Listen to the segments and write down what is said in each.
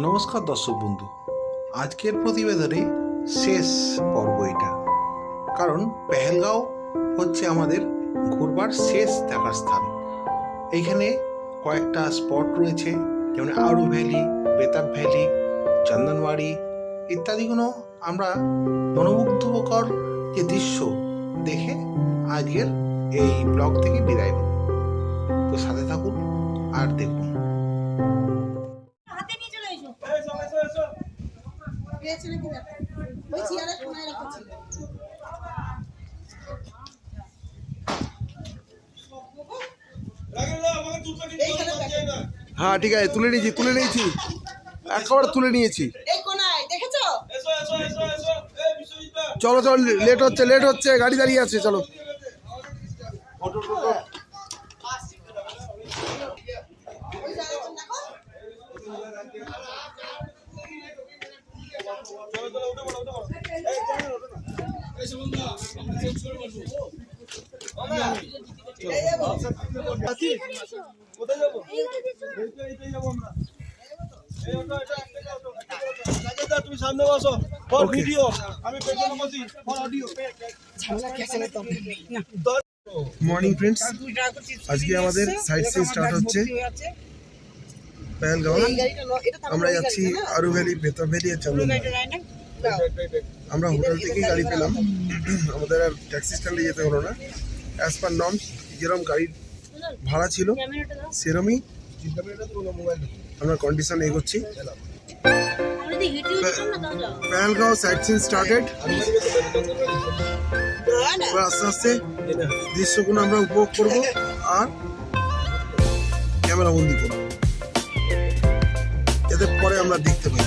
নমস্কার দর্শক বন্ধু। আজকের প্রতিবেদনে শেষ পর্ব এটা। কারণ পেহেলগাঁও হচ্ছে আমাদের ঘুরবার শেষ দেখার স্থান। এইখানে কয়েকটা স্পট রয়েছে, যেমন আরু ভ্যালি বেতাব ভ্যালি চন্দনবাড়ি ইত্যাদিগুলো আমরা মনোমুগ্ধকর যে দৃশ্য দেখে আজকের এই ব্লগ থেকে বিদায় নেব। তো সাথে থাকুন আর দেখুন। নাকি ওই চেয়ারে কোনায় রাখা ছিল। হ্যাঁ ঠিক আছে তুলে নিয়েছি তুলে নিয়েছি। একবার তুলে নিয়েছি। এই কোনায় দেখেছ? চলো চলো লেট হচ্ছে লেট হচ্ছে গাড়ি দাঁড়িয়ে আছে চলো ওই জায়গাটা দেখো এই যাব। কোথায় যাব এইটাই যাব আমরা এই ওটা এটা একটা যাও তো রাজেশ দা, তুমি সামনে বসো ফর Okay. ভিডিও আমি পেছনে বসি ফর অডিও মর্নিং ফ্রেন্ডস আজকে আমাদের সাইট সিন স্টার্ট হচ্ছে। পেহেলগাঁও আমরা যাচ্ছি না? আরু ভ্যালি বেতর ভ্যালি আর চন্দন আমরা হোটেল থেকেই গাড়ি পেলাম। আমাদের আর ট্যাক্সি স্ট্যান্ডে যেতে হলো না। অ্যাজ পার নর্মস যেরকম গাড়ির ভাড়া ছিল সেরমই আমরা কন্ডিশন এগোচ্ছি। Pahalgam sightseeing started. এবার আস্তে আস্তে দৃশ্যগুলো আমরা উপভোগ করব। আর ক্যামেরা বন্দি করব। যাতে পরে আমরা দেখতে পাই।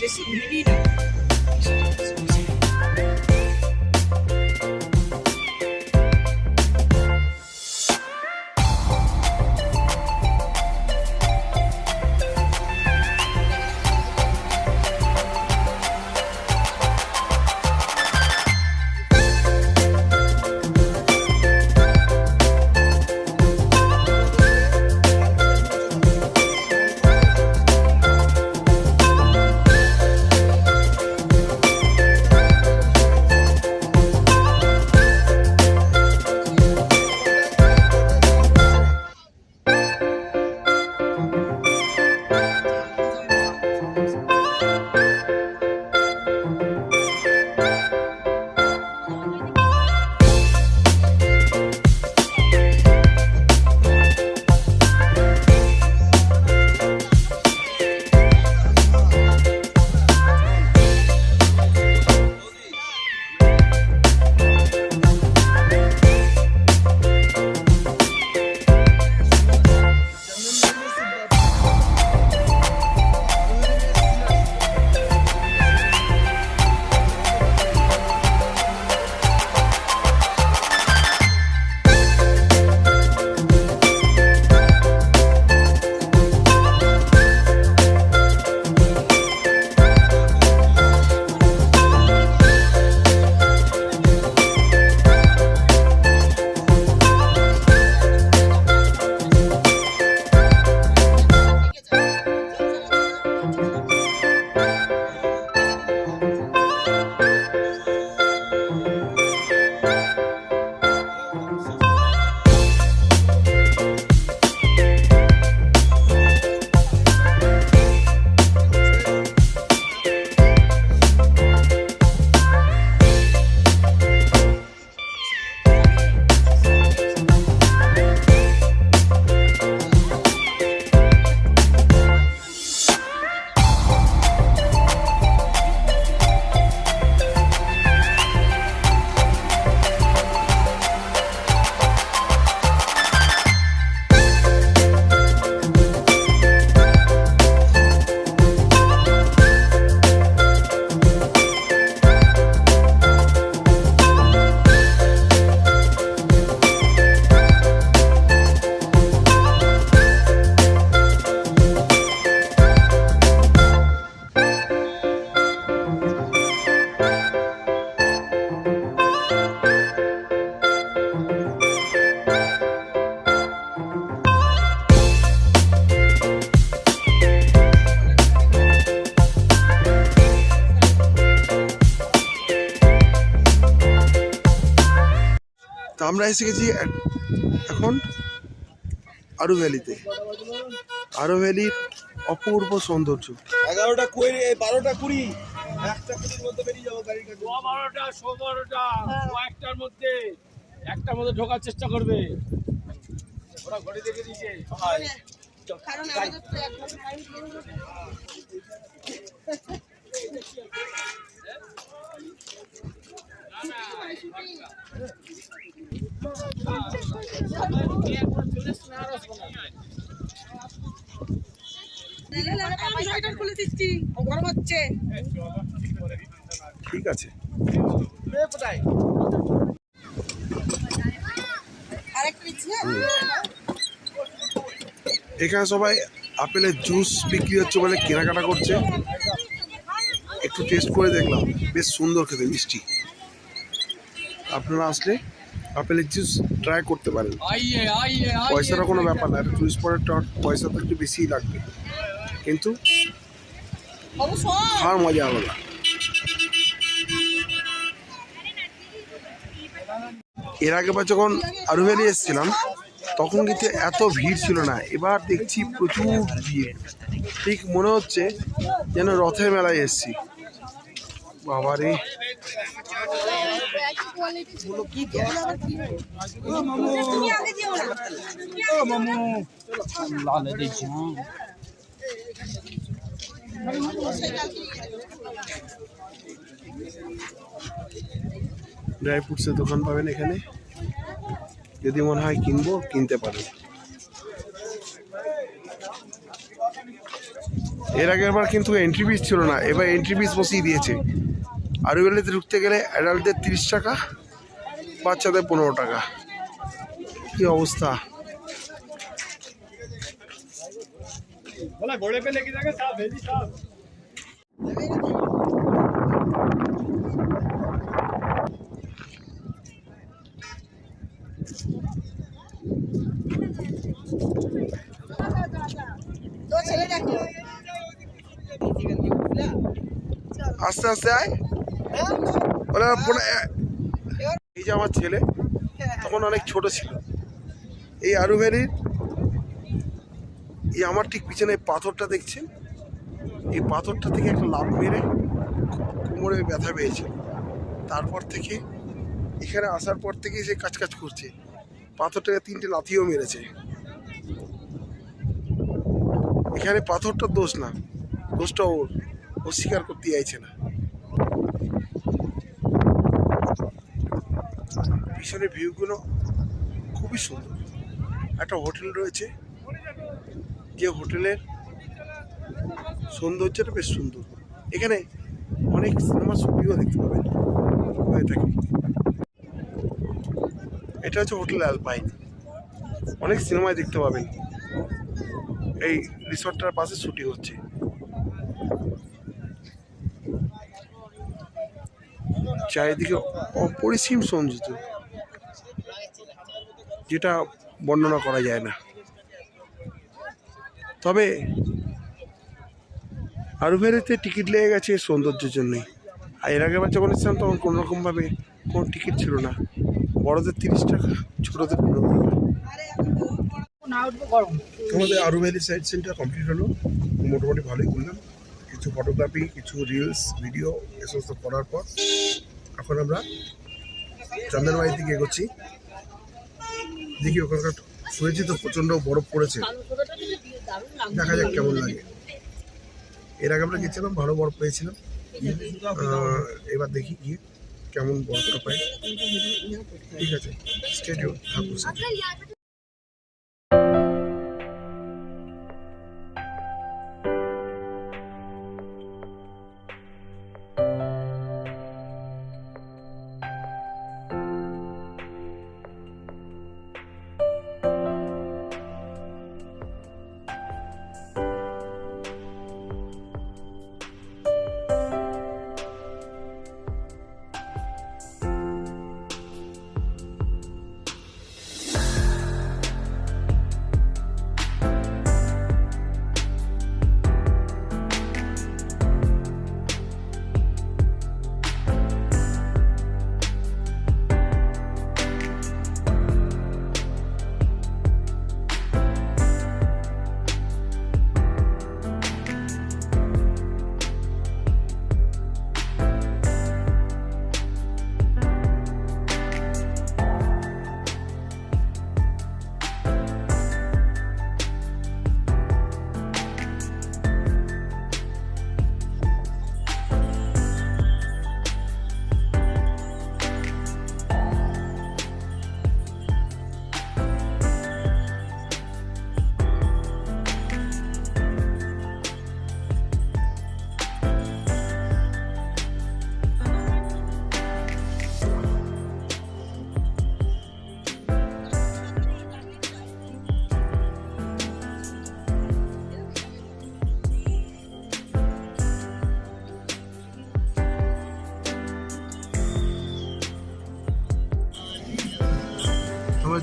বেশি ভিড়ই আমরা এসে গেছি এখন আরু ভ্যালিতে। আরু ভ্যালির অপূর্ব সৌন্দর্য। এগারোটা কুড়ি বারোটা কুড়ি। একটা কুড়ির মধ্যে বেরিয়ে যাব গাড়ির বারোটা কয়েকটার মধ্যে একটার মধ্যে ঢোকার চেষ্টা করবে। ওরা ঘড়ি দেখে দিয়েছে। কারণ আমাদের তো এক টাইম দিয়ে দিল। ঠিক আছে। এখানে সবাই আপেলের জুস বিক্রি হচ্ছে বলে কেনাকাটা করছে। একটু টেস্ট করে দেখলাম। বেশ সুন্দর খেতে, মিষ্টি। আপনারা আসলে আপেলের জুস ট্রাই করতে পারেন। পয়সারও কোনো ব্যাপার না জুস পরে পয়সা তো একটু বেশিই লাগবে। কিন্তু আর মজা আলাদা। এর আগেবার যখন আরু ভ্যালি এসেছিলাম তখন কিন্তু এত ভিড় ছিল না। এবার দেখছি প্রচুর ভিড়। ঠিক মনে হচ্ছে যেন রথের মেলায় এসেছি। বাবারে। তুমি আগে যেও না। লালে দেখছি ড্রাই ফ্রুটসের দোকান পাবেন এখানে। যদি মনে হয় কিনবো কিনতে পারেন এর আগের বার কিন্তু এন্ট্রি ফিস ছিল না এবার এন্ট্রি ফিস বসিয়ে দিয়েছে। আরুবেলিতে ঢুকতে গেলে অ্যাডাল্টদের তিরিশ টাকা বাচ্চাদের পনেরো টাকা। কি অবস্থা? আস্তে আস্তে আয়। বলে, এই যে আমার ছেলে তখন অনেক ছোট ছিল। এই আরু ভ্যালির এই আমার ঠিক পিছনে পাথরটা দেখছেন? এই পাথরটা থেকে একটা লাভ মেরে কোমরে ব্যথা পেয়েছে। তারপর থেকে এখানে আসার পর থেকেই সে কাজ কাজ করছে। পাথরটাকে তিনটে লাথিও মেরেছে। এখানে পাথরটার দোষ না। দোষটা ওর। ও স্বীকার করতে চাইছে না। পিছনের ভিউগুলো খুবই সুন্দর। একটা হোটেল রয়েছে। যে হোটেলের সৌন্দর্যটা বেশ সুন্দর। এখানে অনেক সিনেমা শুটিংও দেখতে পাবেন। হয়ে থাকে। এটা হচ্ছে হোটেল অ্যালপাইন অনেক সিনেমায় দেখতে পাবেন। এই রিসর্টটার পাশে শুটিং হচ্ছে। চারিদিকে অপরিসীম সৌন্দর্য। যেটা বর্ণনা করা যায় না। তবে আরুভেরিতে টিকিট লেগে গেছে সৌন্দর্যের জন্যই। আর এর আগেবার যখন এসেছিলাম তখন কোনো রকমভাবে কোনো টিকিট ছিল না। বড়দের তিরিশ টাকা, ছোটদের পনেরো টাকা। আমাদের Aru valley side centre complete হলো। মোটামুটি ভালোই করলাম। কিছু ফটোগ্রাফি কিছু রিলস ভিডিও এ সমস্ত করার পর এখন আমরা চন্দনবাড়ির দিকে এগোচ্ছি। দেখি ওখানকার শুনেছি তো প্রচণ্ড বরফ পড়েছে। দেখা যাক কেমন লাগে। এর আগে আমরা গেছিলাম, ভালো বরফ পেয়েছিলাম। এবার দেখি গিয়ে কেমন বরফটা পাই ঠিক আছে স্টেডিয়াম ঠাকুর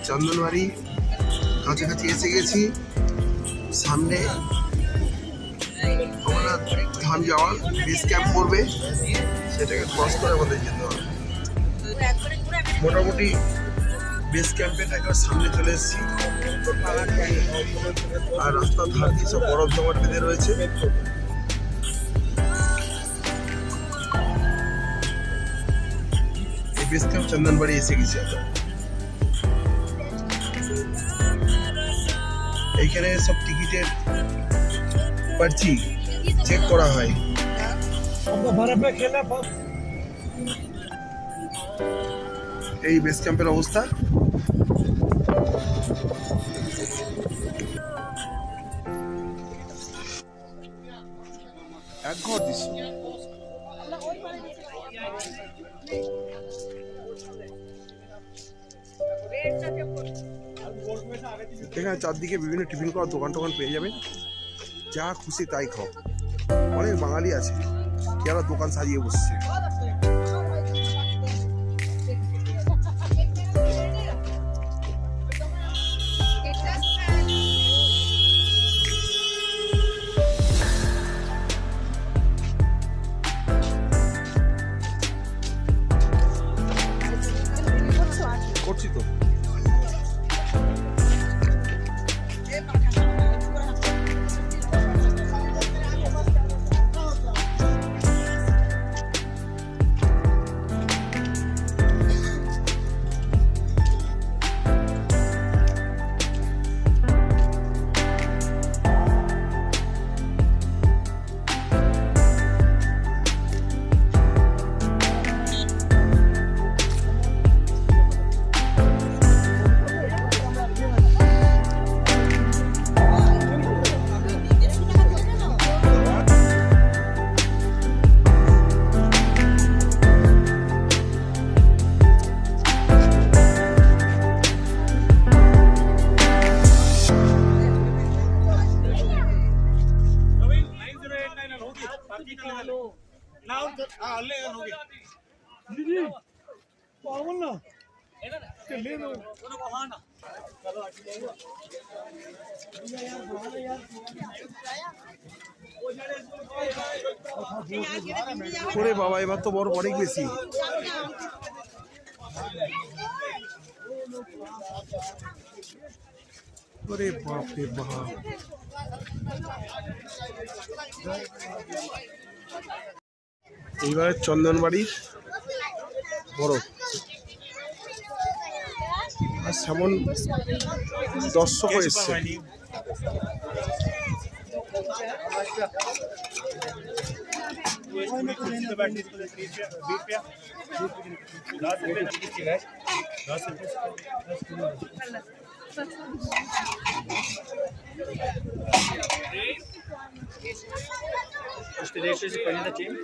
চন্দনবাড়ি কাছাকাছি এসে গেছি। সামনে আমরা ধাম যাওয়া বেস ক্যাম্প করবে, সেটাকে ক্রস করে আমাদের যেতে হবে। মোটামুটি বেস ক্যাম্পের একবার সামনে চলে এসেছি। আর রাস্তার ধার সব বরফ জমাট বেঁধে রয়েছে। এই বেস ক্যাম্প চন্দনবাড়ি এসে গেছি আমরা। এইখানে সব টিকিটের পার্চি চেক করা হয়। এই বেস ক্যাম্পের অবস্থা। এক ঘর দৃশ্য এখানে চারদিকে বিভিন্ন টিফিন করার দোকান টোকান পেয়ে যাবেন যা খুশি তাই খাও। অনেক বাঙালি আছে যারা দোকান সাজিয়ে বসছে। বাবা এবার তো বড় অনেক বেশি ওরে বাপ। রে এইবারে চন্দনবাড়ির বড়। আর সেমন দর্শকও এসছে। İşte değiştirecek ben de çeyim.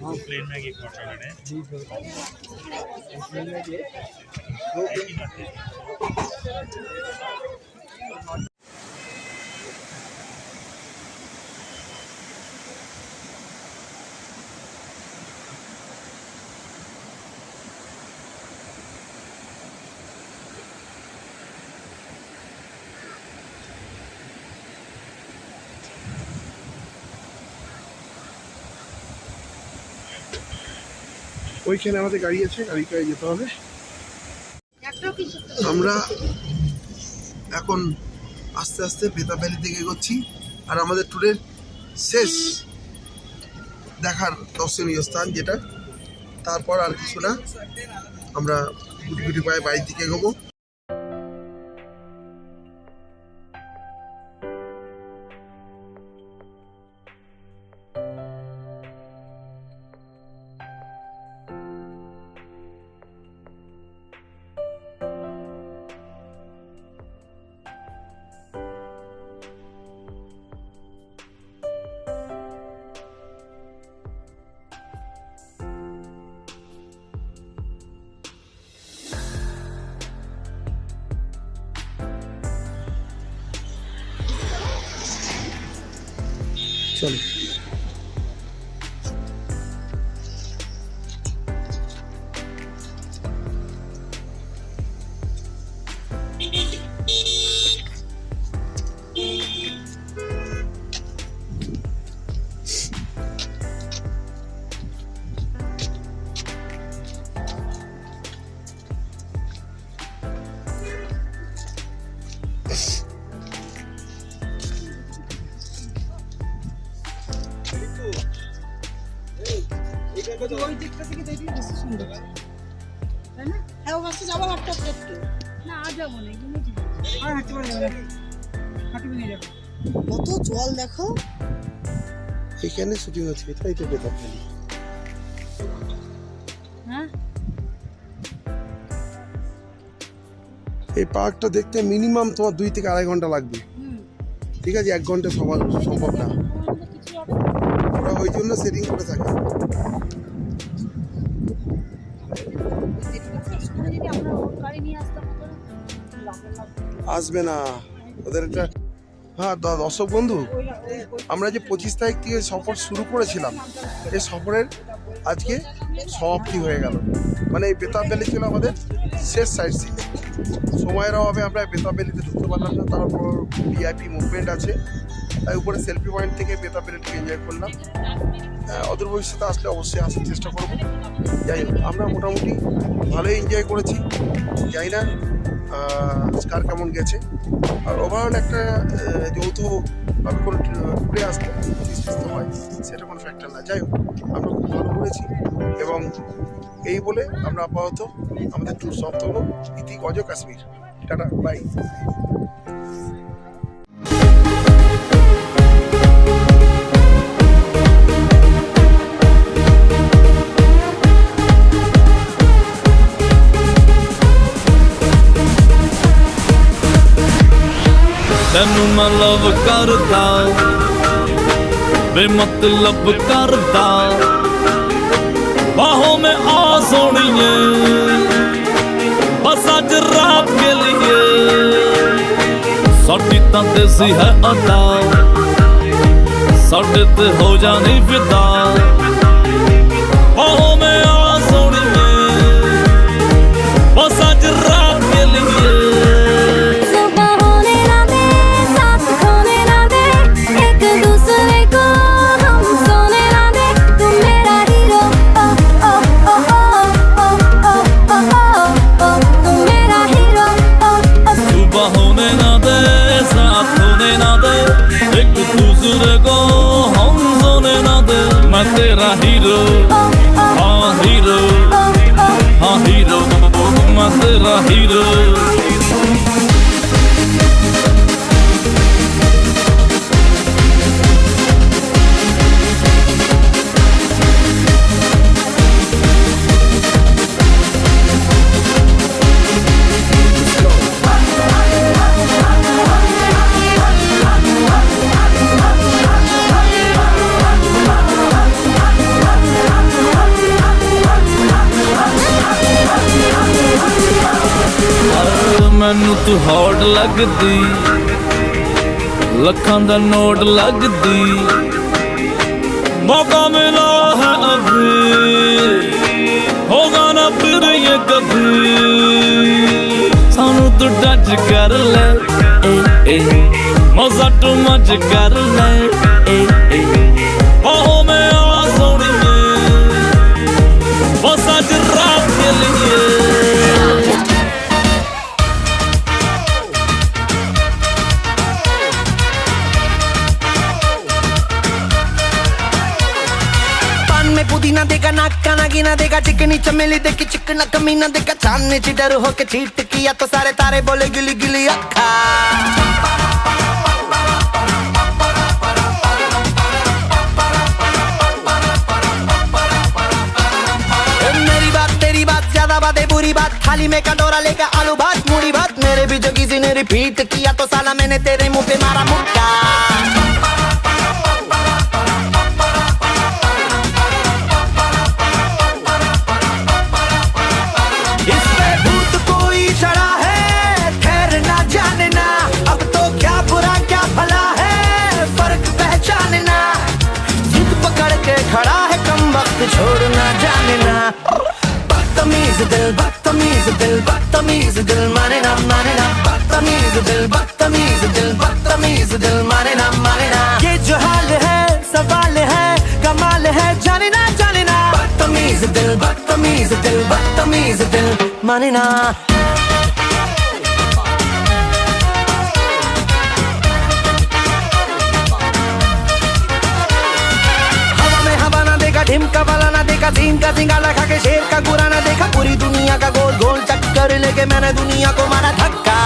Plane में एक चॉकलेट है ওইখানে আমাদের গাড়ি আছে গাড়ি করে যেতে হবে। আমরা এখন আস্তে আস্তে বেতা ভ্যালি দিকে এগোচ্ছি। আর আমাদের ট্যুরের শেষ দেখার দর্শনীয় স্থান যেটা, তারপর আর কিছু না, আমরা গুটি গুটি পায়ে বাড়ির দিকে এগোবো। চলো ওই দিকটা থেকে দেখবি বেশি সুন্দর তাই না? হ্যাঁ ও বাসে যাব হাঁটতে হাঁটতে একটু। না আর যাব না এগুলো আর হাঁটতে পারে যাবে হাঁটু ভেঙে যাবে। কত জল দেখো। এখানে শুটিং হচ্ছে এটাই তো বেতার হ্যাঁ? এই পার্কটা দেখতে মিনিমাম তোমার দুই থেকে আড়াই ঘণ্টা লাগবে। ঠিক আছে এক ঘণ্টা সবার সম্ভব না। ওরা ওই জন্য সেটিং করে থাকে। আসবে না। ওদের একটা হ্যাঁ দর্শক বন্ধু আমরা যে পঁচিশ তারিখ থেকে সফর শুরু করেছিলাম এই সফরের আজকে সমাপ্তি হয়ে গেল। মানে এই বেতাব ভ্যালি ছিল আমাদের শেষ সাইড সিন সময়ের অভাবে আমরা বেতাব ভ্যালিতে ঢুকতে পারলাম না তারপর ভিআইপি মুভমেন্ট আছে। তাই উপরে সেলফি পয়েন্ট থেকে বেতাব ভ্যালিটাকে এনজয় করলাম। হ্যাঁ, অদূর ভবিষ্যতে আসলে অবশ্যই আসার চেষ্টা করব। যাই আমরা মোটামুটি ভালোই এনজয় করেছি। যাই না কার কেমন গেছে? আর ওভারঅল একটা যৌথভাবে কোনো ঘুরে আসতে সুস্থ হয়, সেটা কোনো ফ্যাক্টর না। যাই হোক, আমরা খুব ভালো করেছি এবং এই বলে আমরা আপাতত আমাদের ট্যুর সমাপ্ত হলো। ইতি গজ কাশ্মীর। টাটা বাই ਤੈਨੂੰ ਮੈਂ ਲਵ ਕਰਦਾ। ਵੇ ਕਰਦਾ। ਬਾਹੋਂ ਮੈਂ ਆ ਸੋਣੀਏ ਬਸ ਅੱਜ ਰਾਤ ਕੇ ਲਈ ਸਾਡੀ ਤਾਂ ਦੇਸੀ ਹੈ ਅਦਾ। ਸਾਡੇ ਤੇ ਹੋ ਜਾਣੀ ਫਿਦਾ ਲੱਗਦੀ। ਲੱਖਾਂ ਦਾ ਨੋਟ ਲੱਗਦੀ। ਮੌਕਾ ਮਿਲਾ ਹੈ ਅਭੀ ਹੋਗਾ ਨਾ ਫਿਰ ਇਹ ਕਭੀ ਸਾਨੂੰ ਤੂੰ ਟੱਚ ਕਰ ਲੈ। ਏ ਏ ਮਜ਼ਾ ਤੂੰ ਮਜ ਕਰ ਲੈ। नागिना देगा चिकनी चमेली देखी चिकना कमीना देगा। छानने चिडर होके चीट किया तो सारे तारे बोले गिली गिली अखा मेरी बात, तेरी लेकर आलू भात मूड़ी भात। मेरे भी जो किसी ने रिपीट किया तो साला मैंने तेरे मुँह पे मारा मुक्का। दिल बदतमीज दिल बदतमीज दिल माने ना माने ना। ये जो हाल है सवाल है कमाल है जाने ना जाने ना। बदतमीज दिल बदतमीज दिल बदतमीज दिल माने ना। ना ढिमका वाला ना देगा सीन का सिंगाला खा के शेर का गुराना देखा पूरी दुनिया का गोल गोल चक्कर लेके मैंने दुनिया को मारा धक्का।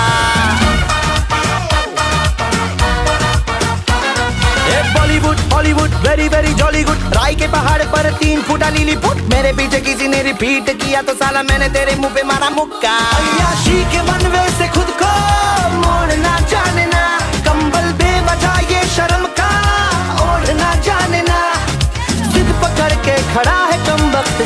Bollywood Hollywood very very jolly good राय के पहाड़ पर तीन फुटा लीली फुट मेरे पीछे किसी ने रिपीट किया तो साला मैंने तेरे मुँह पे मारा मुक्का। अयाशी के मनवे से खुद को मोड़ना जानना। कंबल बेवजह ये शर्म का ओढ़ना जानना। जिद पकड़ के खड़ा है कम वक्त।